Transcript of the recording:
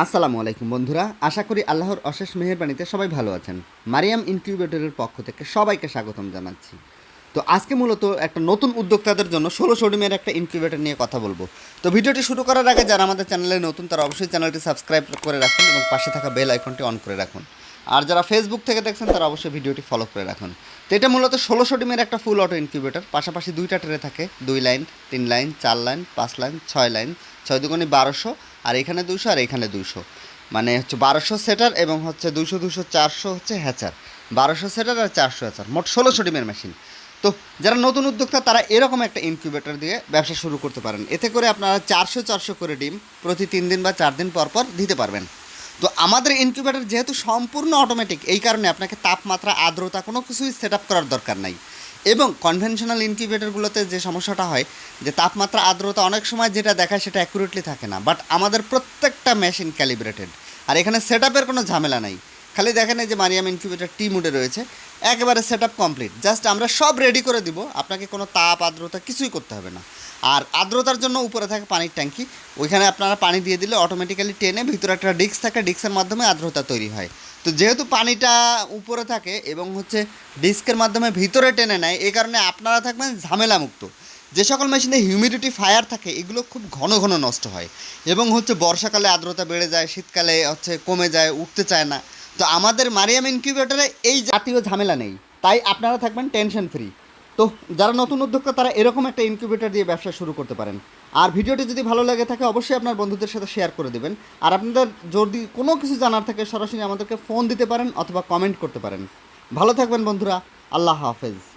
আসসালামু আলাইকুম বন্ধুরা, আশা করি আল্লাহর অশেষ মেহেরবাণীতে সবাই ভালো আছেন। মারিয়াম ইনকিউবেটরের পক্ষ থেকে সবাইকে স্বাগতম জানাচ্ছি। তো আজকে মূলত একটা নতুন উদ্যোক্তাদের জন্য ষোলো ডিমের একটা ইনকিউবেটর নিয়ে কথা বলব। তো ভিডিওটি শুরু করার আগে যারা আমাদের চ্যানেলে নতুন, তারা অবশ্যই চ্যানেলটি সাবস্ক্রাইব করে রাখুন এবং পাশে থাকা বেল আইকনটি অন করে রাখুন। আর যারা ফেসবুক থেকে দেখছেন, তারা অবশ্যই ভিডিওটি ফলো করে রাখুন। তো এটা মূলত ষোলোশো ডিমের একটা ফুল অটো ইনকিউবেটর পাশাপাশি দুইটা ট্রে থাকে, দুই লাইন তিন লাইন চার লাইন পাঁচ লাইন ছয় লাইন ছয় দুগুণে বারোশো, আর এখানে দুশো আর এখানে দুশো মানে হচ্ছে বারোশো সেটার এবং হচ্ছে দুশো দুশো চারশো হচ্ছে হ্যাচার। বারোশো সেটার আর চারশো হ্যাচার, মোট ষোলোশো ডিমের মেশিন। তো যারা নতুন উদ্যোক্তা, তারা এরকম একটা ইনকিউবেটর দিয়ে ব্যবসা শুরু করতে পারেন। এতে করে আপনারা চারশো চারশো করে ডিম প্রতি তিন দিন বা চার দিন পর পর দিতে পারবেন। তো আমাদের ইনকিউবেটর যেহেতু সম্পূর্ণ অটোমেটিক এই কারণে আপনাকে তাপমাত্রা, আর্দ্রতা কোনো কিছুই সেট করার দরকার নাই। এবং কনভেনশনাল ইনকিউবেটরগুলোতে যে সমস্যাটা হয়, যে তাপমাত্রা আর্দ্রতা অনেক সময় যেটা দেখায় সেটা অ্যাকুরেটলি থাকে না। বাট আমাদের প্রত্যেকটা মেশিন ক্যালিব্রেটেড আর এখানে সেট কোনো ঝামেলা নাই। খালি দেখেন এই যে মারিয়াম ইনকিউবেটর টি মুডে রয়েছে, একেবারে সেট আপ কমপ্লিট জাস্ট আমরা সব রেডি করে দিব, আপনাকে কোনো তাপ, আর্দ্রতা কিছুই করতে হবে না। আর আর্দ্রতার জন্য উপরে থাকে পানির ট্যাঙ্কি, ওইখানে আপনারা পানি দিয়ে দিলে অটোমেটিক্যালি টেনে ভিতরে একটা ডিস্ক থাকে, ডিস্কের মাধ্যমে আর্দ্রতা তৈরি হয়। তো যেহেতু পানিটা উপরে থাকে এবং হচ্ছে ডিস্কের মাধ্যমে ভিতরে টেনে নেয় এই কারণে আপনারা থাকবেন ঝামেলামুক্ত যে সকল মেশিনে হিউমিডিটি ফায়ার থাকে, এগুলো খুব ঘন ঘন নষ্ট হয়। এবং হচ্ছে বর্ষাকালে আর্দ্রতা বেড়ে যায়, শীতকালে হচ্ছে কমে যায়, উঠতে চায় না। তো আমাদের মারিয়াম ইনকিউবেটরে এই জাতীয় ঝামেলা নেই। তাই আপনারা থাকবেন টেনশন ফ্রি। তো যারা নতুন উদ্যোক্তা, তারা এরকম একটা ইনকিউবেটর দিয়ে ব্যবসা শুরু করতে পারেন। আর ভিডিওটি যদি ভালো লাগে থাকে, অবশ্যই আপনার বন্ধুদের সাথে শেয়ার করে দেবেন। আর আপনাদের যদি কোনো কিছু জানার থাকে, সরাসরি আমাদেরকে ফোন দিতে পারেন অথবা কমেন্ট করতে পারেন। ভালো থাকবেন বন্ধুরা। আল্লাহ হাফেজ।